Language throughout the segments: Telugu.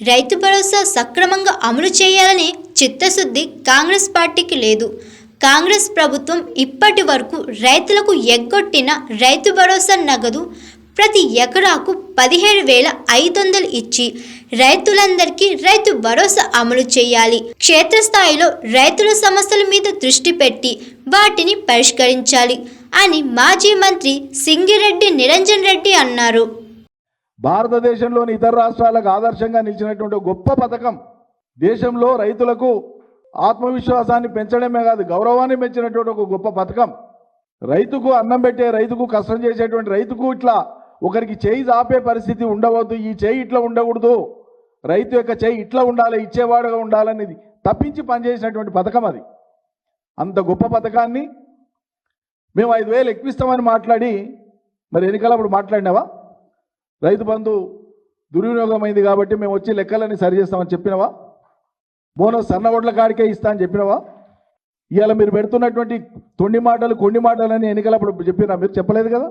రైతు భరోసా సక్రమంగా అమలు చేయాలనే చిత్తశుద్ధి కాంగ్రెస్ పార్టీకి లేదు. కాంగ్రెస్ ప్రభుత్వం ఇప్పటి వరకు రైతులకు ఎగ్గొట్టిన రైతు భరోసా నగదు ప్రతి ఎకరాకు పదిహేడు వేల ఐదు వందలు ఇచ్చి రైతులందరికీ రైతు భరోసా అమలు చేయాలి. క్షేత్రస్థాయిలో రైతుల సమస్యల మీద దృష్టి పెట్టి వాటిని పరిష్కరించాలి అని మాజీ మంత్రి సింగిరెడ్డి నిరంజన్ రెడ్డి అన్నారు. భారతదేశంలోని ఇతర రాష్ట్రాలకు ఆదర్శంగా నిలిచినటువంటి గొప్ప పథకం. దేశంలో రైతులకు ఆత్మవిశ్వాసాన్ని పెంచడమే కాదు గౌరవాన్ని పెంచినటువంటి ఒక గొప్ప పథకం. రైతుకు అన్నం పెట్టే రైతుకు కష్టం చేసేటువంటి రైతుకు ఇట్లా ఒకరికి చేయి ఆపే పరిస్థితి ఉండవద్దు ఈ చేయి ఇట్లా ఉండకూడదు. రైతు యొక్క చేయి ఇట్లా ఉండాలి ఇచ్చేవాడుగా ఉండాలనేది తప్పించి పనిచేసినటువంటి పథకం అది. అంత గొప్ప పథకాన్ని మేము ఐదు వేలు ఎక్కువిస్తామని మాట్లాడి మరి ఎన్నికలప్పుడు మాట్లాడినావా? రైతు బంధు దుర్వినియోగమైంది కాబట్టి మేము వచ్చి లెక్కలన్నీ సరి చేస్తామని చెప్పినవా? బోనస్ సన్న ఓట్ల కాడికే ఇస్తా అని చెప్పినవా? ఇవాళ మీరు పెడుతున్నటువంటి తొండి మాటలు కొన్ని మాటలు అని ఎన్నికలప్పుడు చెప్పినా మీరు చెప్పలేదు కదా?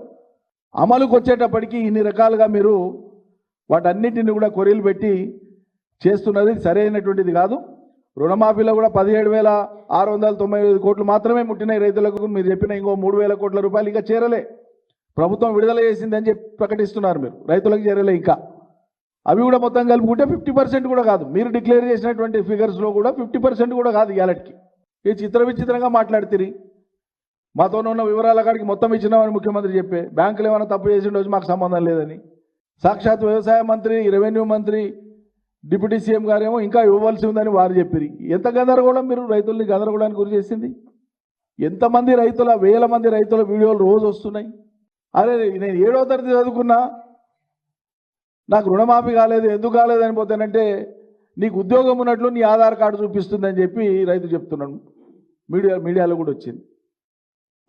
అమలుకు వచ్చేటప్పటికి ఇన్ని రకాలుగా మీరు వాటన్నిటిని కూడా కొరీలు పెట్టి చేస్తున్నది సరైనటువంటిది కాదు. రుణమాఫీలో కూడా పదిహేడు వేల ఆరు వందల తొంభై ఐదు కోట్లు మాత్రమే ముట్టినాయి రైతులకు. మీరు చెప్పిన ఇంకో మూడు వేల కోట్ల రూపాయలు ఇంకా చేరలే. ప్రభుత్వం విడుదల చేసిందని చెప్పి ప్రకటిస్తున్నారు మీరు. రైతులకు చేరలే ఇంకా. అవి కూడా మొత్తం కలుపుకుంటే ఫిఫ్టీ పర్సెంట్ కూడా కాదు. మీరు డిక్లేర్ చేసినటువంటి ఫిగర్స్లో కూడా ఫిఫ్టీ పర్సెంట్ కూడా కాదు ఇవాళకి ఈ చిత్ర విచిత్రంగా మాట్లాడుతుంది మాతోనే ఉన్న వివరాల కాడికి మొత్తం ఇచ్చినామని ముఖ్యమంత్రి చెప్పే. బ్యాంకులు ఏమైనా తప్పు చేసిండొచ్చు మాకు సంబంధం లేదని. సాక్షాత్ వ్యవసాయ మంత్రి రెవెన్యూ మంత్రి డిప్యూటీ సీఎం గారేమో ఇంకా ఇవ్వవలసి ఉందని వారు చెప్పారు. ఎంత గందరగోళం మీరు రైతుల్ని గందరగోళానికి గురి చేసింది? ఎంతమంది రైతుల వేల మంది రైతుల వీడియోలు రోజు వస్తున్నాయి? అరే నేను ఏడో తరగతి చదువుకున్నా నాకు రుణమాఫీ కాలేదు ఎందుకు కాలేదని పోతానంటే నీకు ఉద్యోగం ఉన్నట్లు నీ ఆధార్ కార్డు చూపిస్తుందని చెప్పి రైతు చెప్తున్నాను మీడియా మీడియాలో కూడా వచ్చింది.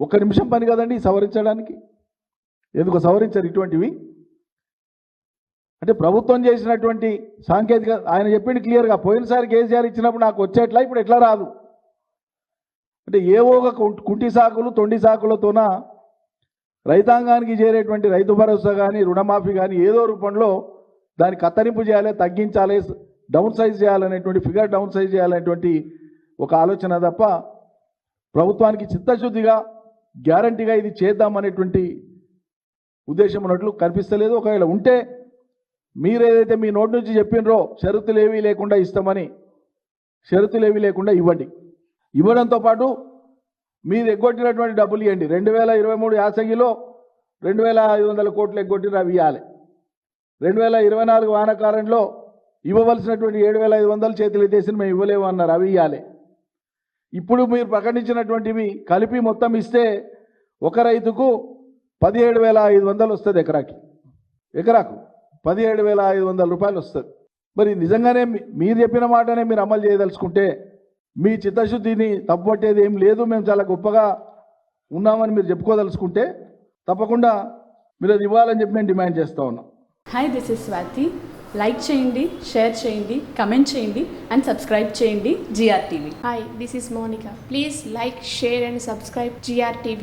ఒక్క నిమిషం పని కదండి సవరించడానికి. ఎందుకు సవరించారు ఇటువంటివి? అంటే ప్రభుత్వం చేసినటువంటి సాంకేతిక ఆయన చెప్పింది క్లియర్గా పోయినసారి కేసీఆర్ ఇచ్చినప్పుడు నాకు వచ్చేట్లా ఇప్పుడు ఎట్లా రాదు? అంటే ఏవో ఒక కుంటి సాకులు తొండి సాకులతోన రైతాంగానికి చేరేటువంటి రైతు భరోసా కానీ రుణమాఫీ కానీ ఏదో రూపంలో దాన్ని కత్తరింపు చేయాలి తగ్గించాలి డౌన్ సైజ్ చేయాలనేటువంటి ఫిగర్ డౌన్ సైజ్ చేయాలనేటువంటి ఒక ఆలోచన తప్ప ప్రభుత్వానికి చిత్తశుద్ధిగా గ్యారంటీగా ఇది చేద్దామనేటువంటి ఉద్దేశం ఉన్నట్లు కనిపిస్తలేదు. ఒకవేళ ఉంటే మీరు ఏదైతే మీ నోటి నుంచి చెప్పినరో షరతులు ఏవీ లేకుండా ఇస్తామని షరతులు ఏవీ లేకుండా ఇవ్వండి. ఇవ్వడంతో పాటు మీరు ఎగ్గొట్టినటువంటి డబ్బులు ఇవ్వండి రెండు వేల ఇరవై మూడు యాసంగిలో రెండు వేల ఐదు వందల కోట్లు ఎగ్గొట్టిన అవి ఇవ్వాలి రెండు వేల ఇరవై నాలుగు వానకాలంలో ఇవ్వవలసినటువంటి ఏడు వేల ఐదు వందలు చేతులు ఎత్తేసి మేము ఇవ్వలేము అన్నారు. అవి ఇవ్వాలి ఇప్పుడు మీరు ప్రకటించినటువంటివి కలిపి మొత్తం ఇస్తే ఒక రైతుకు పదిహేడు వేల ఐదు వందలు వస్తుంది ఎకరాకి. ఎకరాకు పదిహేడు వేల ఐదు వందల రూపాయలు వస్తుంది. మరి నిజంగానే మీ- మీరు చెప్పిన మాటనే మీరు అమలు చేయదలుచుకుంటే మీ చిత్తశుద్ధిని తప్పుపట్టేది ఏం లేదు మేము చాలా గొప్పగా ఉన్నామని మీరు చెప్పుకోదలుచుకుంటే తప్పకుండా మీరు అది ఇవ్వాలని చెప్పి మేము డిమాండ్ చేస్తూ ఉన్నాం hi this is Swathi like చేయండి షేర్ చేయండి కమెంట్ చేయండి అండ్ సబ్స్క్రైబ్ చేయండి GR TV Hi, this is Monica. Please like, share, and subscribe GRTV.